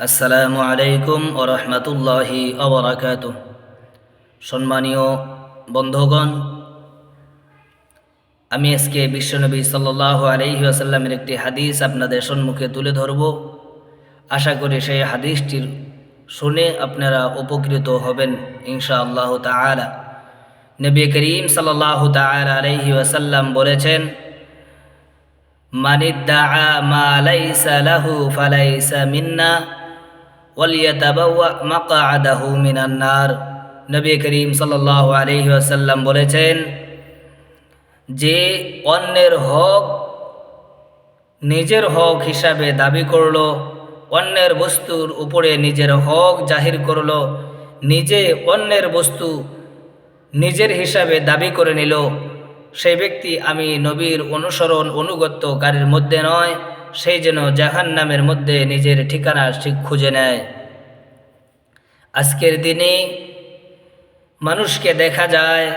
আসসালামু আলাইকুম ও রহমতুল্লাহি অবরাকাত সম্মানীয় বন্ধুগণ, আমি আজকে বিশ্বনবী সাল আলহি আসাল্লামের একটি হাদিস আপনাদের সম্মুখে তুলে ধরব। আশা করি সেই হাদিসটির শুনে আপনারা উপকৃত হবেন ইনশা আল্লাহ তালা নবী করিম সাল্লাহ তাল আলহি আসাল্লাম বলেছেন মানিদ্দা মা লাইসা লাহু ফালাইসা মিন্না ওয়ালিয়াতাবাওয়া মাকা আদাহু নবী করিম সাল্লাহ আলহি আসাল্লাম বলেছেন যে অন্যের হক নিজের হক হিসাবে দাবি করল, অন্যের বস্তুর উপরে নিজের হক জাহির করল, নিজে অন্যের বস্তু নিজের হিসাবে দাবি করে নিল সে ব্যক্তি আমি নবীর অনুসরণ অনুগত্যকারীর মধ্যে নয়, সেই যেন জাহান নামের মধ্যে নিজের ঠিকানা ঠিক খুঁজে নেয়। আজকের দিনে মানুষকে দেখা যায়,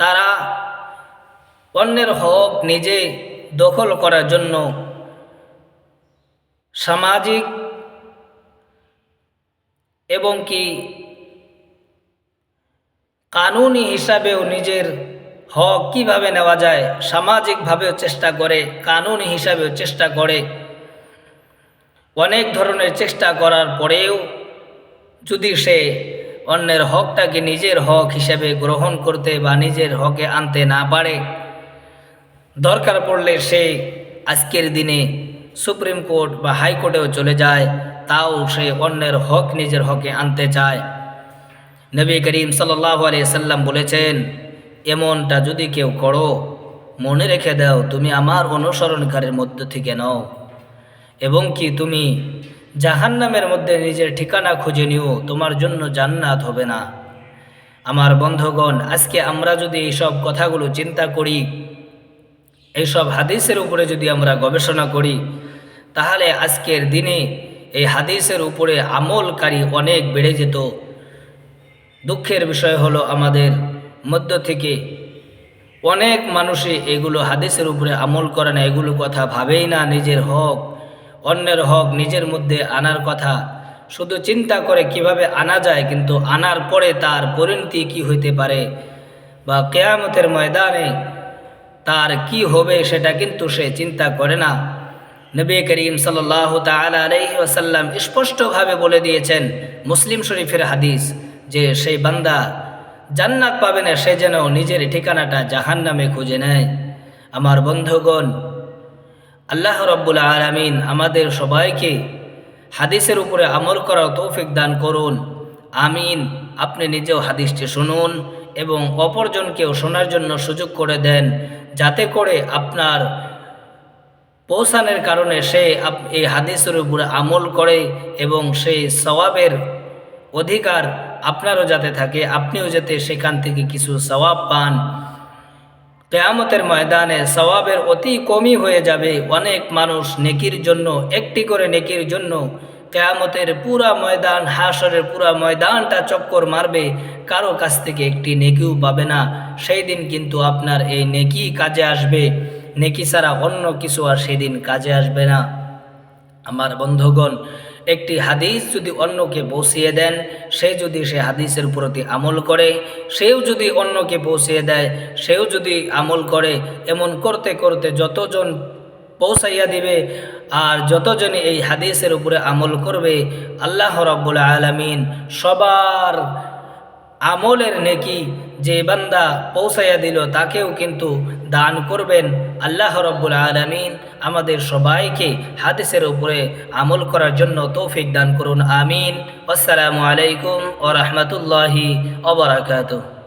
তারা অন্যের হক নিজে দখল করার জন্য সামাজিক এবং কি কানুনি হিসাবেও নিজের হক কীভাবে নেওয়া যায়, সামাজিকভাবেও চেষ্টা করে, কানুনি হিসাবেও চেষ্টা করে। অনেক ধরনের চেষ্টা করার পরেও যদি সে অন্যের হকটাকে নিজের হক হিসেবে গ্রহণ করতে বা নিজের হকে আনতে না পারে, দরকার পড়লে সে আজকের দিনে সুপ্রিম কোর্ট বা হাইকোর্টেও চলে যায়, তাও সে অন্যের হক নিজের হকে আনতে চায়। নবী করিম সাল্লাহ সাল্লাম বলেছেন, এমনটা যদি কেউ করো, মনে রেখে দাও তুমি আমার অনুসরণকারীর মধ্য থেকে নও। এবং কি তুমি জাহান্নামের মধ্যে নিজের ঠিকানা খুঁজে নিও, তোমার জন্য জান্নাত হবে না। আমার বন্ধগণ, আজকে আমরা যদি এইসব কথাগুলো চিন্তা করি, এইসব হাদিসের উপরে যদি আমরা গবেষণা করি, তাহলে আজকের দিনে এই হাদিসের উপরে আমলকারী অনেক বেড়ে যেত। দুঃখের বিষয় হলো আমাদের মধ্য থেকে অনেক মানুষই এগুলো হাদিসের উপরে আমল করে না, এগুলো কথা ভাবেই না, নিজের হক অন্যের হক নিজের মধ্যে আনার কথা। শুধু চিন্তা করে কীভাবে আনা যায়, কিন্তু আনার পরে তার পরিণতি কি হইতে পারে বা কেয়ামতের ময়দানে তার কি হবে সেটা কিন্তু সে চিন্তা করে না। নবী করিম সাল্লাহ তালা স্পষ্টভাবে বলে দিয়েছেন মুসলিম শরীফের হাদিস যে সেই বান্দা জান্নাত পাবে না, সে যেন নিজের ঠিকানাটা জাহান নামে খুঁজে নেয়। আমার বন্ধুগণ আল্লাহ রব্বুল আলমিন আমাদের সবাইকে হাদিসের উপরে আমল করার তৌফিক দান করুন। আমিন। আপনি নিজেও হাদিসটি শুনুন এবং অপরজনকেও শোনার জন্য সুযোগ করে দেন, যাতে করে আপনার পৌঁছানোর কারণে সে এই হাদিসের উপরে আমল করে এবং সেই সওয়াবের অধিকার আপনারও যাতে থাকে, আপনিও যাতে সেখান থেকে কিছু সওয়াব পান। কেয়ামতের ময়দানে সওয়াবের অতি কমই হয়ে যাবে। অনেক মানুষ নেকির জন্য, একটি করে নেকির জন্য কেয়ামতের পুরা ময়দান হাসরের পুরা ময়দানটা চক্কর মারবে। কারও কাছ থেকে একটি নেকিও পাবে না। সেই দিন কিন্তু আপনার এই নেকি কাজে আসবে। নেকি ছাড়া অন্য কিছু আর সেদিন কাজে আসবে না। আমার বন্ধুগণ একটি হাদিস যদি অন্যকে পৌঁছিয়ে দেন, সে যদি সে হাদিসের প্রতি আমল করে, সেও যদি অন্যকে পৌঁছিয়ে দেয়, সেও যদি আমল করে, এমন করতে করতে যতজন পৌঁছাইয়া দিবে আর যতজনই এই হাদিসের উপরে আমল করবে, আল্লাহ রব্বুল আলমিন সবার আমলের নেকি যে বান্দা পৌঁছাইয়া দিল, তাকেও কিন্তু দান করবেন। আল্লাহ রব্বুল আলমিন আমাদের সবাইকে হাদিসের উপরে আমল করার জন্য তৌফিক দান করুন, আমিন। আসসালামু আলাইকুম ও রহমতুল্লাহি ওবরাকাতুহ